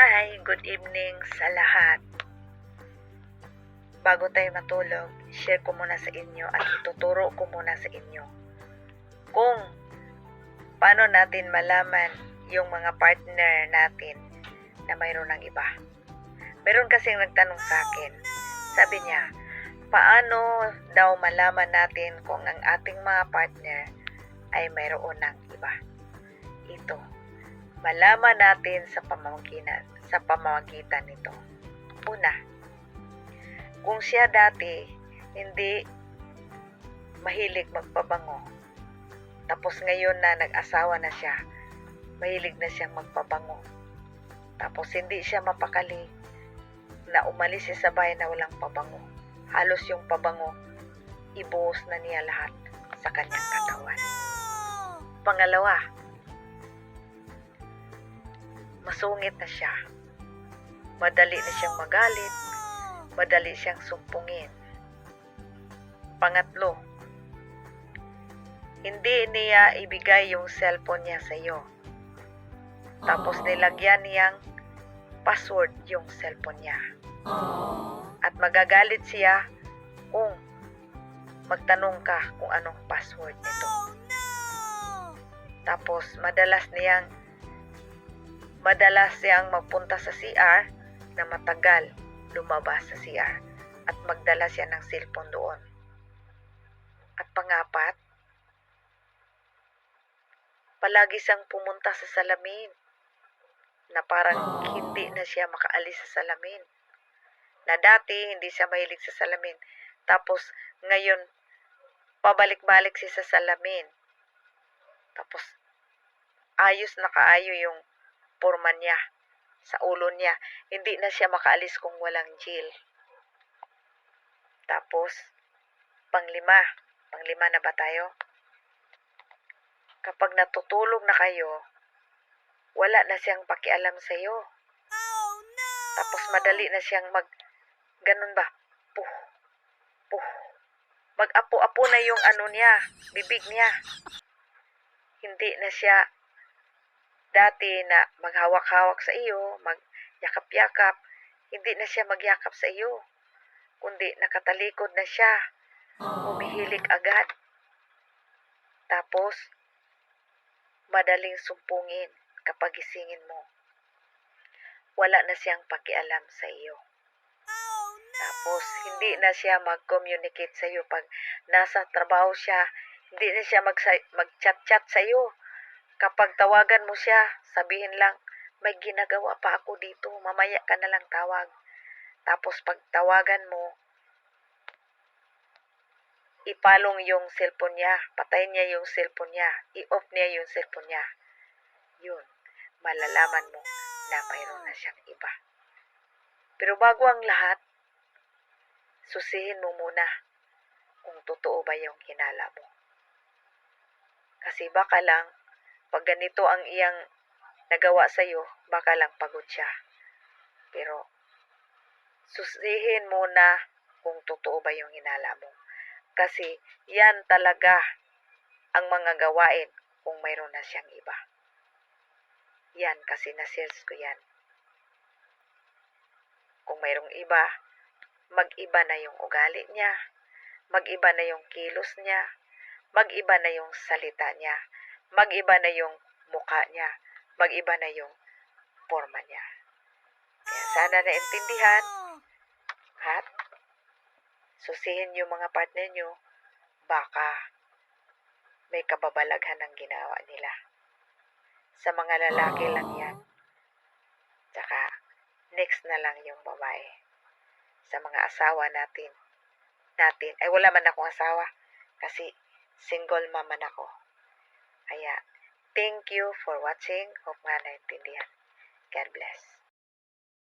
Hi, good evening sa lahat. Bago tayo matulog, share ko muna sa inyo at ituturo ko muna sa inyo kung paano natin malaman yung mga partner natin na mayroon ng iba. Meron kasing nagtanong sa akin, sabi niya, paano daw malaman natin kung ang ating mga partner ay mayroon ng iba? Ito, malaman natin sa pamamagitan sa pamamagitan nito. Una, kung siya dati hindi mahilig magpabango, tapos ngayon na nag-asawa na siya, mahilig na siyang magpabango. Tapos hindi siya mapakali na umalis siya sa bahay na walang pabango. Halos yung pabango, ibuhos na niya lahat sa kanyang katawan. Pangalawa, masungit na siya. Madali na siyang magalit, madali siyang sumpungin. Pangatlo, hindi niya ibigay yung cellphone niya sa iyo. Tapos nilagyan niyang password yung cellphone niya. At magagalit siya kung magtanong ka kung anong password nito. Tapos madalas niyang madalas siyang magpunta sa CR na matagal lumabas sa CR at magdala siya ng cellphone doon. At pangapat, palagi siyang pumunta sa salamin na parang hindi na siya makaalis sa salamin. Na dati hindi siya mahilig sa salamin. Tapos ngayon, pabalik-balik siya sa salamin. Tapos ayos na kaayo yung porma niya sa ulo niya. Hindi na siya makaalis kung walang gel. Tapos, panglima. Panglima na ba tayo? Kapag natutulog na kayo, wala na siyang pakialam sa iyo. Tapos madali na siyang mag, ganun ba? Puh, puh. Mag-apo-apo na yung ano niya, bibig niya. Hindi na siya dati na maghawak-hawak sa iyo, magyakap-yakap, hindi na siya magyakap sa iyo, kundi nakatalikod na siya, humihilik agad. Tapos, madaling sumpungin kapag gisingin mo. Wala na siyang pakialam sa iyo. Tapos, hindi na siya mag-communicate sa iyo pag nasa trabaho siya, hindi na siya mag- mag-chat-chat sa iyo. Kapag tawagan mo siya, sabihin lang, may ginagawa pa ako dito, mamaya ka na lang tawag. Tapos pag tawagan mo, ipalong yung cellphone niya, patayin niya yung cellphone niya, i-off niya yung cellphone niya. Yun, malalaman mo na mayroon na siyang iba. Pero bago ang lahat, susihin mo muna kung totoo ba yung hinala mo. Kasi baka lang, pag ganito ang iyang nagawa sa iyo, baka lang pagod siya. Pero, susihin muna kung totoo ba yung hinala mo. Kasi, yan talaga ang mga gawain kung mayroon na siyang iba. Yan, kasi na-search ko yan. Kung mayroong iba, mag-iba na yung ugali niya, mag-iba na yung kilos niya, mag-iba na yung salita niya, mag-iba na yung mukha niya, mag-iba na yung forma niya. Sana naintindihan at susihin yung mga partner nyo, baka may kababalaghan ng ginawa nila. Sa mga lalaki lang yan. Tsaka, next na lang yung babae. Sa mga asawa natin. Natin. Ay, wala man akong asawa. Kasi, single mom man ako. Kaya, thank you for watching. Hope nga naintindihan. God bless.